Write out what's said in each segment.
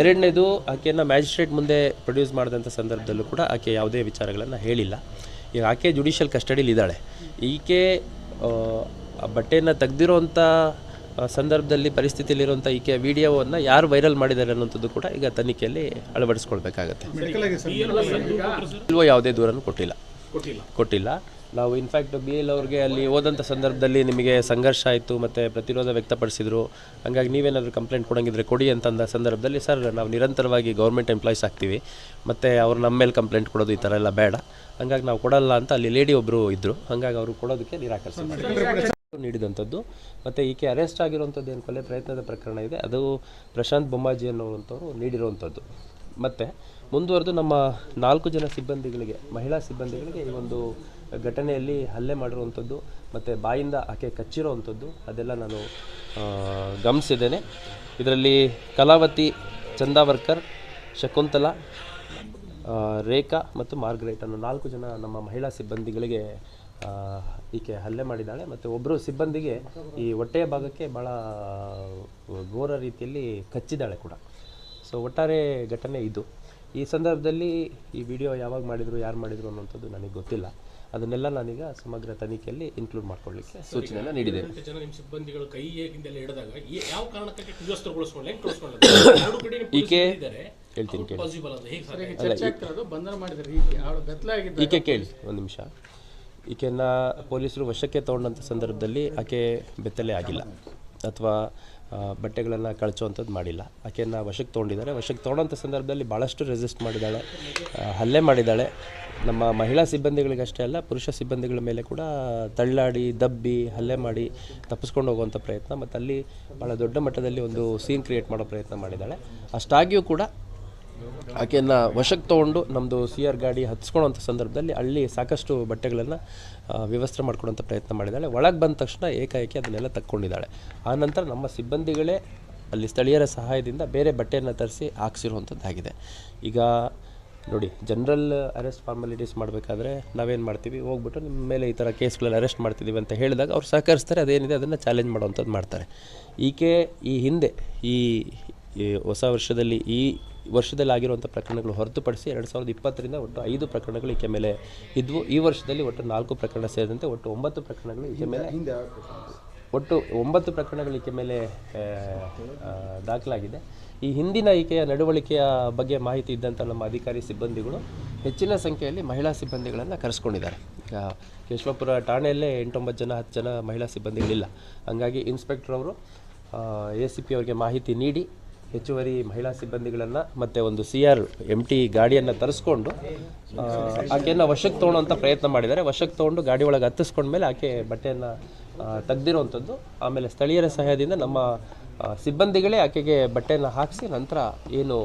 ಎರಡನೇದು ಆಕೆಯನ್ನು ಮ್ಯಾಜಿಸ್ಟ್ರೇಟ್ ಮುಂದೆ ಪ್ರೊಡ್ಯೂಸ್ ಮಾಡಿದಂಥ ಸಂದರ್ಭದಲ್ಲೂ ಕೂಡ ಆಕೆ ಯಾವುದೇ ವಿಚಾರಗಳನ್ನು ಹೇಳಿಲ್ಲ. ಈಗ ಆಕೆ ಜುಡಿಷಿಯಲ್ ಕಸ್ಟಡಿಲಿ ಇದ್ದಾಳೆ. ಈಕೆ ಬಟ್ಟೆಯನ್ನು ತೆಗ್ದಿರೋಂಥ ಅಂಥ ಸಂದರ್ಭದಲ್ಲಿ ಪರಿಸ್ಥಿತಿಯಲ್ಲಿರುವಂಥ ಈಕೆಯ ವಿಡಿಯೋವನ್ನು ಯಾರು ವೈರಲ್ ಮಾಡಿದ್ದಾರೆ ಅನ್ನೋಂಥದ್ದು ಕೂಡ ಈಗ ತನಿಖೆಯಲ್ಲಿ ಅಳವಡಿಸ್ಕೊಳ್ಬೇಕಾಗತ್ತೆ. ಇಲ್ವೋ ಯಾವುದೇ ದೂರನ್ನು ಕೊಟ್ಟಿಲ್ಲ. ಕೊಟ್ಟಿಲ್ಲ. ನಾವು ಇನ್ಫ್ಯಾಕ್ಟ್ ಬಿ ಎಲ್ ಅವ್ರಿಗೆ ಅಲ್ಲಿ ಹೋದಂಥ ಸಂದರ್ಭದಲ್ಲಿ ನಿಮಗೆ ಸಂಘರ್ಷ ಆಯಿತು ಮತ್ತು ಪ್ರತಿರೋಧ ವ್ಯಕ್ತಪಡಿಸಿದ್ರು. ಹಂಗಾಗಿ ನೀವೇನಾದರೂ ಕಂಪ್ಲೇಂಟ್ ಕೊಡೋಂಗಿದ್ರೆ ಕೊಡಿ ಅಂತಂದ ಸಂದರ್ಭದಲ್ಲಿ ಸರ್ ನಾವು ನಿರಂತರವಾಗಿ ಗೌರ್ಮೆಂಟ್ ಎಂಪ್ಲಾಯೀಸ್ ಆಗ್ತೀವಿ. ಮತ್ತು ಅವ್ರು ನಮ್ಮ ಮೇಲೆ ಕಂಪ್ಲೇಂಟ್ ಕೊಡೋದು ಈ ಥರ ಎಲ್ಲ ಬೇಡ. ಹಂಗಾಗಿ ನಾವು ಕೊಡಲ್ಲ ಅಂತ ಅಲ್ಲಿ ಲೇಡಿ ಒಬ್ಬರು ಇದ್ದರು ಹಾಗಾಗಿ ಅವರು ಕೊಡೋದಕ್ಕೆ ನಿರಾಕರಿಸಿದ್ರು. ನೀಡಿದಂಥದ್ದು ಮತ್ತು ಈಕೆ ಅರೆಸ್ಟ್ ಆಗಿರುವಂಥದ್ದು ಏನು ಕೊಲೆ ಪ್ರಯತ್ನದ ಪ್ರಕರಣ ಇದೆ. ಅದು ಪ್ರಶಾಂತ್ ಬೊಮ್ಮಾಜಿ ಅನ್ನುವಂಥವ್ರು ನೀಡಿರುವಂಥದ್ದು ಮತ್ತು ಮುಂದುವರೆದು ನಮ್ಮ ನಾಲ್ಕು ಜನ ಸಿಬ್ಬಂದಿಗಳಿಗೆ, ಮಹಿಳಾ ಸಿಬ್ಬಂದಿಗಳಿಗೆ ಈ ಒಂದು ಘಟನೆಯಲ್ಲಿ ಹಲ್ಲೆ ಮಾಡಿರುವಂಥದ್ದು, ಮತ್ತು ಬಾಯಿಂದ ಆಕೆ ಕಚ್ಚಿರೋವಂಥದ್ದು, ಅದೆಲ್ಲ ನಾನು ಗಮನಿಸಿದ್ದೇನೆ. ಇದರಲ್ಲಿ ಕಲಾವತಿ, ಚಂದಾವರ್ಕರ್, ಶಕುಂತಲಾ ರೇಖಾ ಮತ್ತು ಮಾರ್ಗರೇಟ್ ಅನ್ನೋ ನಾಲ್ಕು ಜನ ನಮ್ಮ ಮಹಿಳಾ ಸಿಬ್ಬಂದಿಗಳಿಗೆ ಈಕೆ ಹಲ್ಲೆ ಮಾಡಿದ್ದಾಳೆ. ಮತ್ತು ಒಬ್ಬರು ಸಿಬ್ಬಂದಿಗೆ ಈ ಹೊಟ್ಟೆಯ ಭಾಗಕ್ಕೆ ಭಾಳ ಘೋರ ರೀತಿಯಲ್ಲಿ ಕಚ್ಚಿದ್ದಾಳೆ ಕೂಡ. ಸೊ ಒಟ್ಟಾರೆ ಘಟನೆ ಇದು. ಈ ಸಂದರ್ಭದಲ್ಲಿ ಈ ವಿಡಿಯೋ ಯಾವಾಗ ಮಾಡಿದರು ಯಾರು ಮಾಡಿದರು ಅನ್ನೋಂಥದ್ದು ನನಗೆ ಗೊತ್ತಿಲ್ಲ. ಅದನ್ನೆಲ್ಲ ನಾನೀಗ ಸಮಗ್ರ ತನಿಖೆಯಲ್ಲಿ ಇನ್ಕ್ಲೂಡ್ ಮಾಡ್ಕೊಳ್ಳಿಕ್ಕೆ ಸೂಚನೆಯನ್ನು ನೀಡಿದೆ ಸಿಬ್ಬಂದಿಗಳು ಯಾವ ಕಾರಣಕ್ಕೆ ಈಕೆ ಇದ್ದಾರೆ ಹೇಳ್ತೀನಿ ಕೇಳಿ. ಈಕೆ ಕೇಳಿ ಒಂದು ನಿಮಿಷ. ಈಕೆಯನ್ನ ಪೊಲೀಸರು ವಶಕ್ಕೆ ತಗೊಂಡಂಥ ಸಂದರ್ಭದಲ್ಲಿ ಆಕೆ ಬೆತ್ತಲೆ ಆಗಿಲ್ಲ. ಅಥವಾ ಬಟ್ಟೆಗಳನ್ನು ಕಳಿಸುವಂಥದ್ದು ಮಾಡಿಲ್ಲ. ಆಕೆಯನ್ನು ವಶಕ್ಕೆ ತೊಗೊಂಡಿದ್ದಾರೆ. ವಶಕ್ಕೆ ತೊಗೊಂಡಂಥ ಸಂದರ್ಭದಲ್ಲಿ ಭಾಳಷ್ಟು ರೆಸಿಸ್ಟ್ ಮಾಡಿದ್ದಾಳೆ. ಹಲ್ಲೆ ಮಾಡಿದ್ದಾಳೆ. ನಮ್ಮ ಮಹಿಳಾ ಸಿಬ್ಬಂದಿಗಳಿಗಷ್ಟೇ ಅಲ್ಲ, ಪುರುಷ ಸಿಬ್ಬಂದಿಗಳ ಮೇಲೆ ಕೂಡ ತಳ್ಳಾಡಿ, ದಬ್ಬಿ, ಹಲ್ಲೆ ಮಾಡಿ ತಪ್ಪಿಸ್ಕೊಂಡು ಹೋಗುವಂಥ ಪ್ರಯತ್ನ ಮತ್ತು ಅಲ್ಲಿ ಭಾಳ ದೊಡ್ಡ ಮಟ್ಟದಲ್ಲಿ ಒಂದು ಸೀನ್ ಕ್ರಿಯೇಟ್ ಮಾಡೋ ಪ್ರಯತ್ನ ಮಾಡಿದ್ದಾಳೆ. ಅಷ್ಟಾಗಿಯೂ ಕೂಡ ಆಕೆಯನ್ನು ವಶಕ್ಕೆ ತಗೊಂಡು ನಮ್ಮದು ಸಿ ಆರ್ ಗಾಡಿ ಹತ್ಸ್ಕೊಳ್ಳೋಂಥ ಸಂದರ್ಭದಲ್ಲಿ ಅಲ್ಲಿ ಸಾಕಷ್ಟು ಬಟ್ಟೆಗಳನ್ನು ವ್ಯವಸ್ಥೆ ಮಾಡ್ಕೊಡೋಂಥ ಪ್ರಯತ್ನ ಮಾಡಿದ್ದಾಳೆ ಒಳಗೆ ಬಂದ ತಕ್ಷಣ ಏಕಾಏಕಿ ಅದನ್ನೆಲ್ಲ ತಕ್ಕೊಂಡಿದ್ದಾಳೆ. ಆನಂತರ ನಮ್ಮ ಸಿಬ್ಬಂದಿಗಳೇ ಅಲ್ಲಿ ಸ್ಥಳೀಯರ ಸಹಾಯದಿಂದ ಬೇರೆ ಬಟ್ಟೆಯನ್ನು ತರಿಸಿ ಹಾಕ್ಸಿರುವಂಥದ್ದಾಗಿದೆ. ಈಗ ನೋಡಿ, ಜನರಲ್ ಅರೆಸ್ಟ್ ಫಾರ್ಮಾಲಿಟೀಸ್ ಮಾಡಬೇಕಾದ್ರೆ ನಾವೇನು ಮಾಡ್ತೀವಿ? ಹೋಗ್ಬಿಟ್ಟು ನಿಮ್ಮ ಮೇಲೆ ಈ ಥರ ಕೇಸ್ಗಳಲ್ಲಿ ಅರೆಸ್ಟ್ ಮಾಡ್ತಿದ್ದೀವಿ ಅಂತ ಹೇಳಿದಾಗ ಅವ್ರು ಸಹಕರಿಸ್ತಾರೆ, ಅದೇನಿದೆ ಅದನ್ನು ಚಾಲೆಂಜ್ ಮಾಡುವಂಥದ್ದು ಮಾಡ್ತಾರೆ. ಈಕೆ ಈ ಹಿಂದೆ ಈ ಈ ಹೊಸ ವರ್ಷದಲ್ಲಿ ಈ ವರ್ಷದಲ್ಲಿ ಆಗಿರುವಂಥ ಪ್ರಕರಣಗಳು ಹೊರತುಪಡಿಸಿ ಎರಡು ಸಾವಿರದ ಇಪ್ಪತ್ತರಿಂದ ಒಟ್ಟು ಐದು ಪ್ರಕರಣಗಳು ಈಕೆ ಮೇಲೆ ಇದ್ವು. ಈ ವರ್ಷದಲ್ಲಿ ಒಟ್ಟು ನಾಲ್ಕು ಪ್ರಕರಣ ಸೇರಿದಂತೆ ಒಟ್ಟು ಒಂಬತ್ತು ಪ್ರಕರಣಗಳು ಈಕೆ ಮೇಲೆ ಒಟ್ಟು ಒಂಬತ್ತು ಪ್ರಕರಣಗಳು ಈಕೆ ಮೇಲೆ ದಾಖಲಾಗಿದೆ. ಈ ಹಿಂದಿನ ಈಕೆಯ ನಡವಳಿಕೆಯ ಬಗ್ಗೆ ಮಾಹಿತಿ ಇದ್ದಂಥ ನಮ್ಮ ಅಧಿಕಾರಿ ಸಿಬ್ಬಂದಿಗಳು ಹೆಚ್ಚಿನ ಸಂಖ್ಯೆಯಲ್ಲಿ ಮಹಿಳಾ ಸಿಬ್ಬಂದಿಗಳನ್ನು ಕರೆಸ್ಕೊಂಡಿದ್ದಾರೆ. ಈಗ ಕೇಶವಪುರ ಠಾಣೆಯಲ್ಲೇ ಎಂಟೊಂಬತ್ತು ಜನ ಹತ್ತು ಜನ ಮಹಿಳಾ ಸಿಬ್ಬಂದಿಗಳಿಲ್ಲ. ಹಾಗಾಗಿ ಇನ್ಸ್ಪೆಕ್ಟರ್ ಅವರು ಎ ಸಿ ಪಿ ಅವರಿಗೆ ಮಾಹಿತಿ ನೀಡಿ ಹೆಚ್ಚುವರಿ ಮಹಿಳಾ ಸಿಬ್ಬಂದಿಗಳನ್ನು ಮತ್ತು ಒಂದು ಸಿ ಆರ್ ಎಂ ಟಿ ಗಾಡಿಯನ್ನು ತರಿಸ್ಕೊಂಡು ಆಕೆಯನ್ನು ವಶಕ್ಕೆ ತೊಗೊಳ್ಳೋಂಥ ಪ್ರಯತ್ನ ಮಾಡಿದ್ದಾರೆ. ವಶಕ್ಕೆ ತೊಗೊಂಡು ಗಾಡಿ ಒಳಗೆ ಹತ್ತಿಸ್ಕೊಂಡ್ಮೇಲೆ ಆಕೆ ಬಟ್ಟೆಯನ್ನು ತೆಗ್ದಿರೋವಂಥದ್ದು ಆಮೇಲೆ ಸ್ಥಳೀಯರ ಸಹಾಯದಿಂದ ನಮ್ಮ ಸಿಬ್ಬಂದಿಗಳೇ ಆಕೆಗೆ ಬಟ್ಟೆಯನ್ನು ಹಾಕಿಸಿ ನಂತರ ಏನು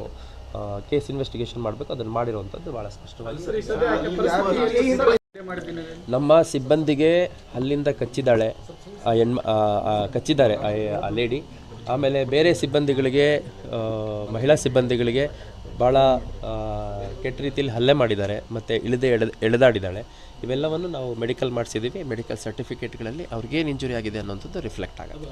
ಕೇಸ್ ಇನ್ವೆಸ್ಟಿಗೇಷನ್ ಮಾಡಬೇಕು, ಅದನ್ನು ಮಾಡಿರುವಂಥದ್ದು ಭಾಳ ಸ್ಪಷ್ಟವಾಗಿ ನಮ್ಮ ಸಿಬ್ಬಂದಿಗೆ ಅಲ್ಲಿಂದ ಕಚ್ಚಿದ್ದಾಳೆ, ಆ ಹೆಣ್ಮ ಕಚ್ಚಿದ್ದಾರೆ ಆ ಲೇಡಿ. ಆಮೇಲೆ ಬೇರೆ ಸಿಬ್ಬಂದಿಗಳಿಗೆ ಮಹಿಳಾ ಸಿಬ್ಬಂದಿಗಳಿಗೆ ಭಾಳ ಕೆಟ್ಟ ರೀತಿಯಲ್ಲಿ ಹಲ್ಲೆ ಮಾಡಿದ್ದಾರೆ, ಮತ್ತು ಇಳಿದೇ ಎಳೆ ಎಳೆದಾಡಿದ್ದಾಳೆ. ಇವೆಲ್ಲವನ್ನು ನಾವು ಮೆಡಿಕಲ್ ಮಾಡಿಸಿದ್ದೀವಿ. ಮೆಡಿಕಲ್ ಸರ್ಟಿಫಿಕೇಟ್ಗಳಲ್ಲಿ ಅವ್ರಿಗೇನು ಇಂಜುರಿ ಆಗಿದೆ ಅನ್ನೋಂಥದ್ದು ರಿಫ್ಲೆಕ್ಟ್ ಆಗುತ್ತೆ.